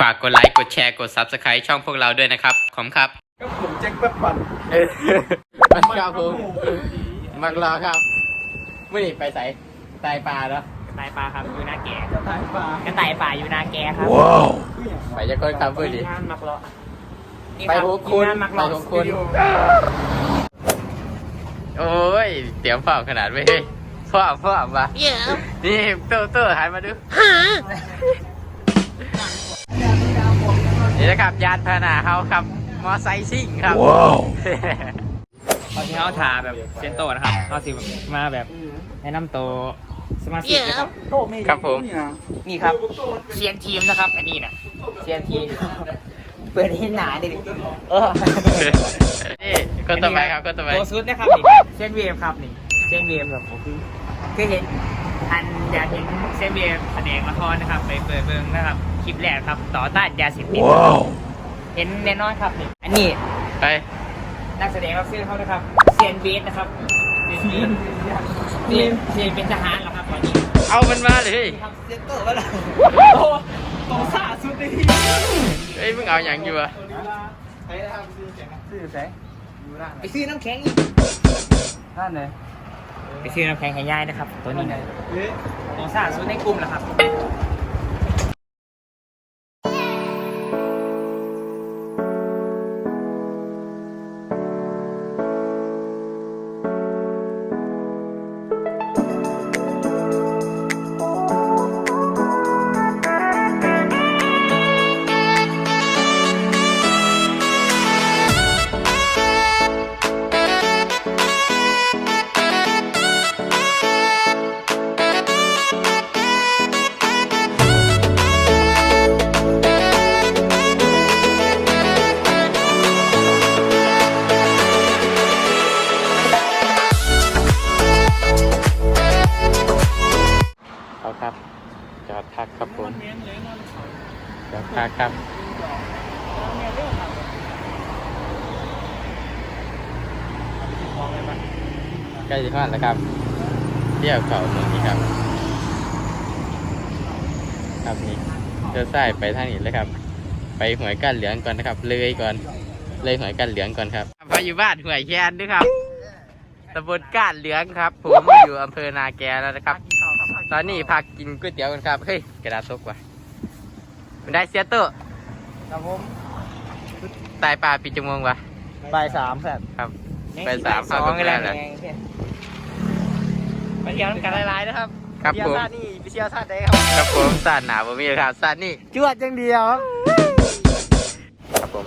ฝากกดไลค์กดแชร์กด Subscribe ช่องพวกเราด้วยนะครับ ขอบคุณครับ ก็ผมแจ็คแป๊บปันเออมันครับผมมักรอครับมื่อนี้ไปใส่ตายปลาแล้วกระต่ายปลาครับอยู่หน้าแก่จะตายปลากระต่ายป่าอยู่นาแกครับไปจะก้นครับเพื่อดีงานมักเลาะนี่ไปรับหกคุณงานมักไปเลาะหกคุณโอ้ยเตรียมเฝ้าขนาดไม่เฮ้ยพ่อพ่อมานี่โตโต้หันมาดู นี่นะครับยานพาหนะเขาครับมอไซค์ซิ่งครับตอนที่เขาถ่าแบบเซนโตนะครับเขาสิมาแบบแนะนำตัวสมาชิกนะครับโตไม่ครับผมนี่นะนี่ครับเซียนทีมนะครับ อันนี้นะเซียนทีมเปิดให้หนาดิเออนี่คนต่อไปครับคนต่อไปโตซุดนะครับนี่เซียนเวฟครับนี่เซียนเวฟครับผมเคยเห็น อันอยากเห็นเซียนเวฟแสดงละครนะครับ ไปเปิดเบิ้งนะครับคลิปแรกครับ ต่อต้านยาเสพติดเห็นแน่นอนครับนี่อันนี้ไปนักแสดงรับเสื้อเขานะครับเซียนเวสนะครับเซียนเวสเซียนเซียนเป็นทหารเหรอครับตอนนี้เอามันมาเลยครับเซียนเตอร์แล้วล่ะโตโตซ่าสุดในที่เฮ้ยมึงเอาอย่างอยู่วะใช้นะครับซื้อแข็งนะซื้อแสงอยู่ล่างไปซื้อน้ำแข็งอีกท่านเลย ไปซื้อน้ำแข็งให้ยายนะครับ ตัวนี้นะเฮ้ยโตซ่าสุดในกลุ่มเหรอครับ ผมจอดพักครับใกล้จะผ่านแล้วครับเที่ยวเขาตรงนี้ครับ ครับนี่เดินซ้ายไปทางนี้เลยครับ ไปหวยกันเหลืองก่อนนะครับ เลยก่อน เลยหวยกันเหลืองก่อนครับพาอยู่บ้านหวยแคนด้วยครับตำบลก้านเหลืองครับ ผมอยู่อำเภอนาแกแล้วนะครับ ตอนนี้พักกินก๋วยเตี๋ยวกันครับ เฮ้ย กระดาษตกว่ะ มันได้เสียเตอร์ครับผมตายปลาปีจมงวะบ่ายสามครับครับไปสามสองพันกันแล้วแล้วไปเที่ยวน้ำกันหลายๆนะครับครับเที่ยวผมซาดนี่ไปเที่ยวซาดได้ครับครับผมสาดหนาวผมมีครับสาดนี่จวดจังเดียวครับครับผม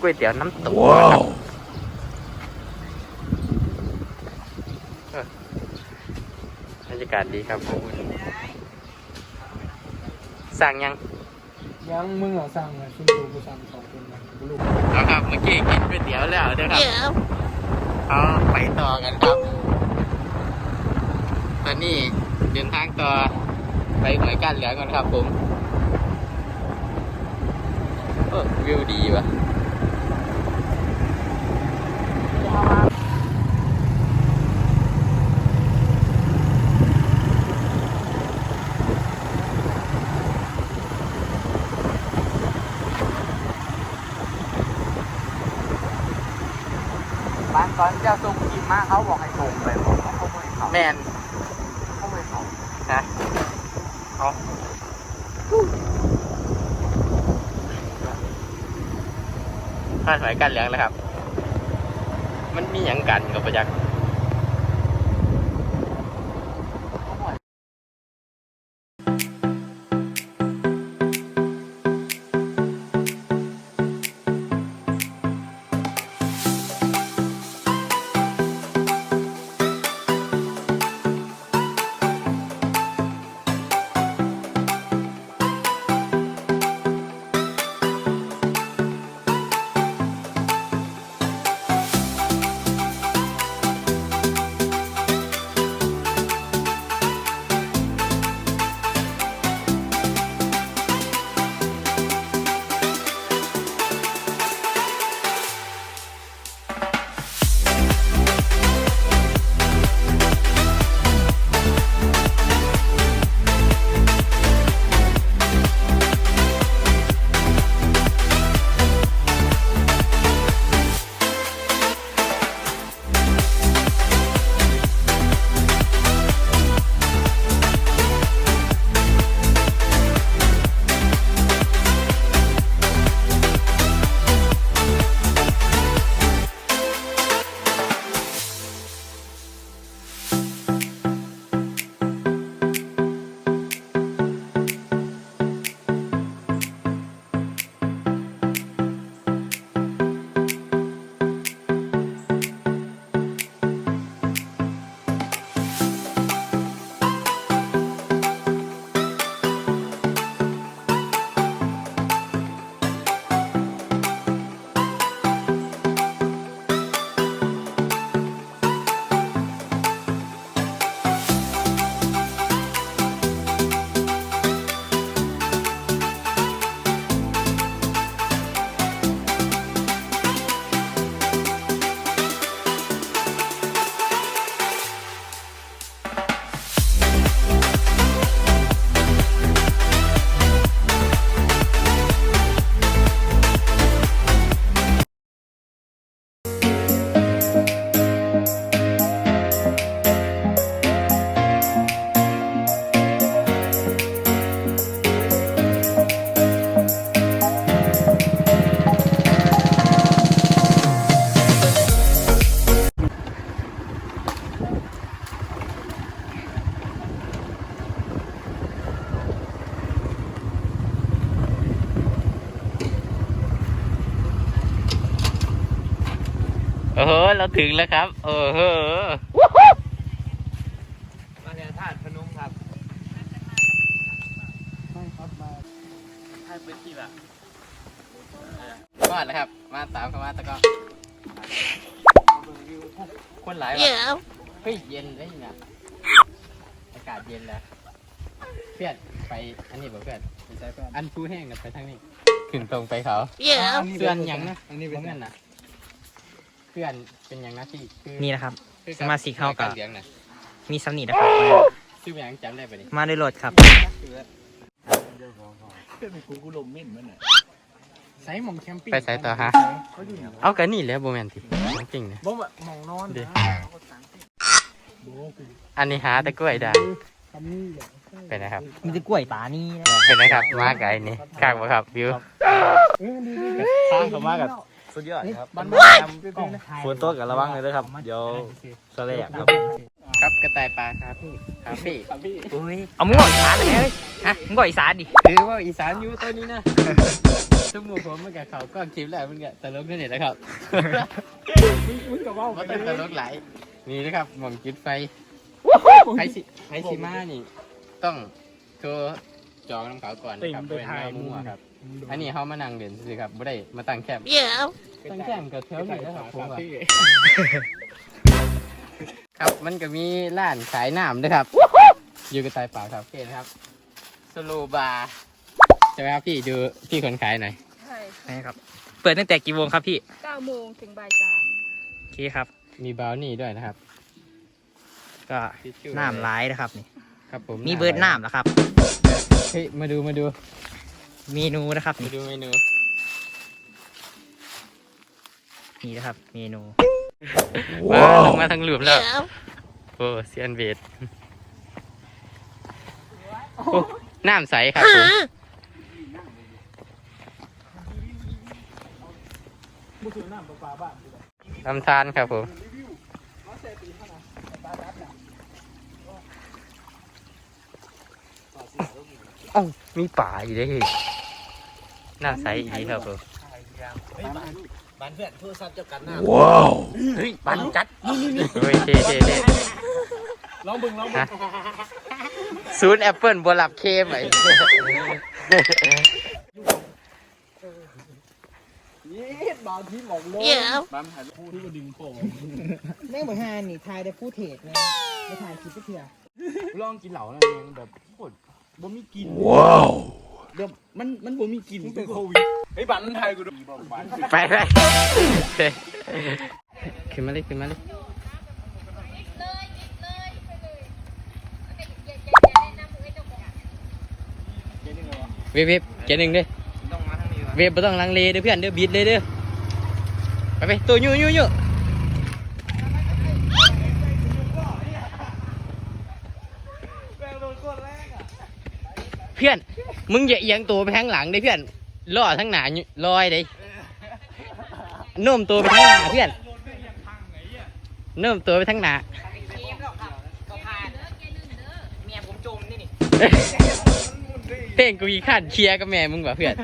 ก๋วยเตี๋ยวน้ำตกนะครับเออบรรยากาศดีครับผมสั่งยัง ยังมึงเหรอสั่งเลยคุณดูกูสั่งสองคนนะกูลูกเอาครับเมื่อกี้กินก๋วยเตี๋ยวแล้วเด้อครับเอาไปต่อกันครับ ตอนนี้เดินทางต่อไปหน่วยการเหลืองก่อนครับผม เออวิวดีว่ะบ้านก่อนจะส่งกินมาเขาบอกให้ส่งไปบอกเขาไม่เขาแมนเขาไม่เขานะเอา พลาดหมายกันเหลืองแล้วครับ มันมีอย่างกันกับประจักษ์ โอ้โหเราถึงแล้วครับโอ้โหมาเนี่ยธาตุพนมครับไม่ครับมาธาตุพื้นที่แบบมาแล้วครับ มาตามเข้ามาตะก็คนหลายว่ะเฮ้ยเย็นเลยเนี่ยอากาศเย็นแล้วเพื่อนไปอันนี้บอกเพื่อนไม่ใช่เพื่อนอันผู้แห้งกับไปทางนี้ขึ้นตรงไปเขาเพื่อนหยังนะอันนี้เป็เพื่นอนน่ะเพื่อนเป็นหยังนะที่คือนี่นะครับ คือสมาชิกเข้ากับเลี้ยงน่ะมีสำนีนะครับ ชื่อหยังจำได้ปะนี่มาด้วยรถครับ ไซส์หมองแคมปิ้งไปสายต่อฮะเขาอยู่อย่างเอากันนี่แหล้วโบแมนติจริงๆนะบ่มหมองนอนเดี๋ยวโบ้กูอันนี้หาแต่กล้วยได้ทำนี่เหรอเป็นนะครับมีแต่กล้วยป่านี่นะเป็นนะครับ มาไกลนี่ข้างบ่ครับวิวเออดีดีดีสร้างเขามากับ สุดยอดครับบ้านบ้านกล่องไทยฝนตกกับระวังเลยนะครับ เดี๋ยวสะเลครับ ครับกระต่ายปลาครับครับพี่อุ้ยเอามึงก่อยสานเลยเฮ้ยฮะมึงก่อยสานดิถือว่าอีสานอยู่ตัวนี้นะสมมุติผมมันกับเขาก็คลิปแล้วมันก็ตลกนี่แหละครับมึงกับว่าว่าต้องตลกหลายนี่นะครับหม่องจุดไฟไฟสิไฟสิมานี่ ต้องโทรจองน้ำเขาก่อนนะครับเป็นมามั่วครับ อันนี้เขามานั่งเด่นสิครับไม่ได้มาตั้งแคมป์ตั้งแคมป์กับแถวนี้นะครับผมว่าครับมันก็มีร้านขายน้ำด้วยครับอยู่กับตายป่าครับโอเคนะครับสโลบาร์ใช่ไหมครับพี่ดูพี่คนขายหน่อยใช่นี่ครับ เปิดตั้งแต่กี่โมงครับพี่9โมงถึงบ่ายสามโอเคครับ มีบราวนี่ด้วยนะครับ ก็ทิชชู่น้ำร้ายนะครับนี่ครับผมมีเบิร์ดน้ำแล้วครับเฮ้ยมาดูมาดู เมนูนะครับมานี่ดูเมนูนี่นะครับ เมนูว้าวลงมาทางหลุมแล้วโอ้เซียนเบดโอ้น้ำใสครับผมบุษน้ำปลาบ้านลำธารครับผมเอ้ามีป่าอยู่ด้วย เฮ้ยน้ำใสอีกดีครับผมบ้านเพื่อนโทรศัพท์เจ้ากันหน้าเฮ้ยปันจัดเฮ้ยเท่เท่เท่ลองบึงลองบึงฮะศูนย์แอปเปิลบวหลับเคมไอ้ยี่บางที่หมองโลกบ้านหันพูดที่ก็ดึงโป่งแม่งเหมือนฮานี่ทายได้ผู้เทศไงไม่ทายคิดก็เถื่อลองกินเหล่านั่นเองแบบโคตรบ่มีกินว้าว แบบมันมันบ่มีกินเป็นโควิดไอ้บ้านไทยกูดูบ้านไปไปขึ้นมาเลยขึ้นมาเลยเว็บเว็บเจหนึ่งเด้อต้องมาทางนี้วะเว็บไม่ต้องลังเลเด้อเพื่อนเด้อบิดเลยเด้อไปไปตัวยูยูยู เพื่อน มึงอย่าเอียงตัวไปทางหลังเด้อเพื่อนล่อทั้งหนาอยู่ลอยเด้โน้มตัวไปทางหน้าเพื่อนโน้มตัวไปทางหน้าก็ผ่านเมียผมจมนี่นี่เต้งกูอีขั้นเคลียร์กับแม่มึงว่ะเพื่อน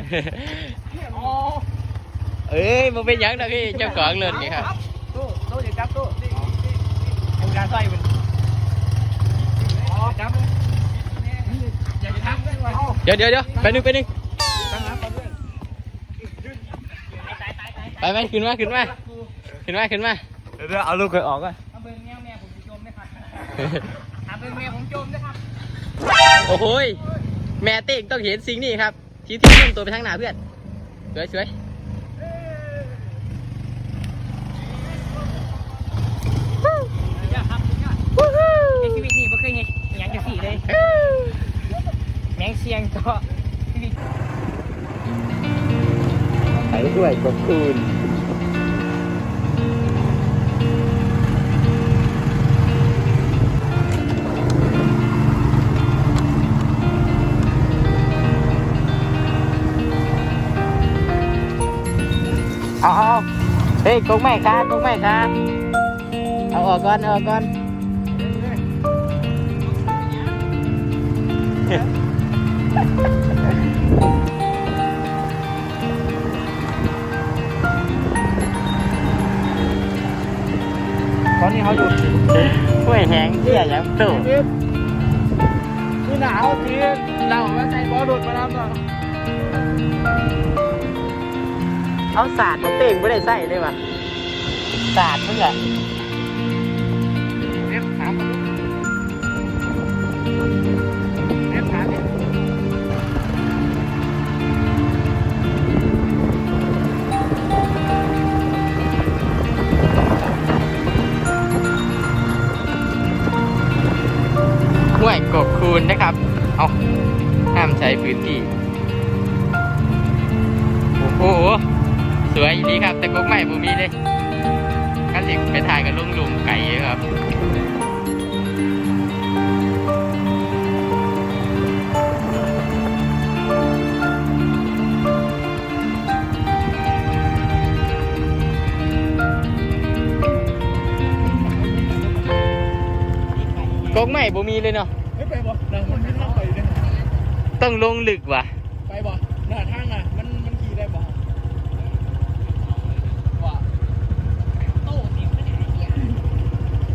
เอ้ยมึงเป็นหยังนะพี่เจ้าของเลิศนี่ครับตู้ตู้อย่าจับตู้ไอ้การใส่มันอ๋อจับเลยอย่าจับเลยว่ะ เดี๋ยวเดี๋ยวเดี๋ยวไปหนึ่งไปหนึ่งตั้งรับก่อนด้วยไปไปขึ้นมาขึ้นมาขึ้นมาขึ้นมาเดี๋ยวเอาลูกเคยออกก่อนเอาเบิ้งแมวแม่ผมจะจมนะครับเอาเบิ้งแม่ผมจมนะครับโอ้โหยแม่เต้งต้องเห็นสิ่งนี้ครับชี้ที่นุ่มตัวไปทางหน้าเพื่อนสวยสวย อย่าครับอย่าในชีวิตนี้ไม่เคยเห็นอหย่างจะสี่เลยแม งเชียงก็ชีวิตไปด้วยกบคูณเอาเอาเฮ้ยกงไม่ค่ะกงไม่ค่ะเอาออกก่อนเอาออกก่อน อนนี้เขาอยู่ห้วยแหงเที่ยยังตู่คือหนาวจริงเราว่าใจบอลหลุดมาแล้วก็เอาศาสตร์มาเต่งไม่ได้ใส่เลยว่ะศาสตร์มึงอ เอาห้ามใช้พื้นที่ โอ้โห สวยดีครับ แต่กกใหม่ผมมีเลยกันสิไปถ่ายกับลุงลุงไก่ครับกกใหม่ผมมีเลยเนาะ ไม่ไปบ่เรามันไม่ต้องไปเนี่ย ต้องลงลึกว่ะ ไปบ่หน้าทางน่ะมันมันขี่ได้บ่ว่า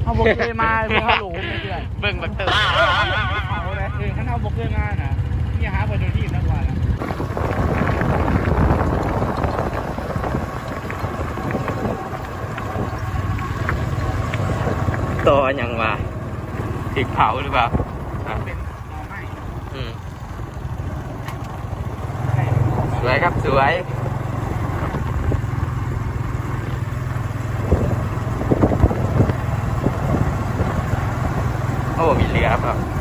เขาบอกเคยมาเพื่อเขาหลงไม่เชื่อเบิ่งบักเตอร์เอาเลยคือข้างนอกบอกเคยมาน่ะนี่หาบนที่นักว่าน่ะต่อยังวะถึกเผาหรือเปล่าอะเป็นเอาไม่ อืม สวยครับสวยโอ้มีเรือครับ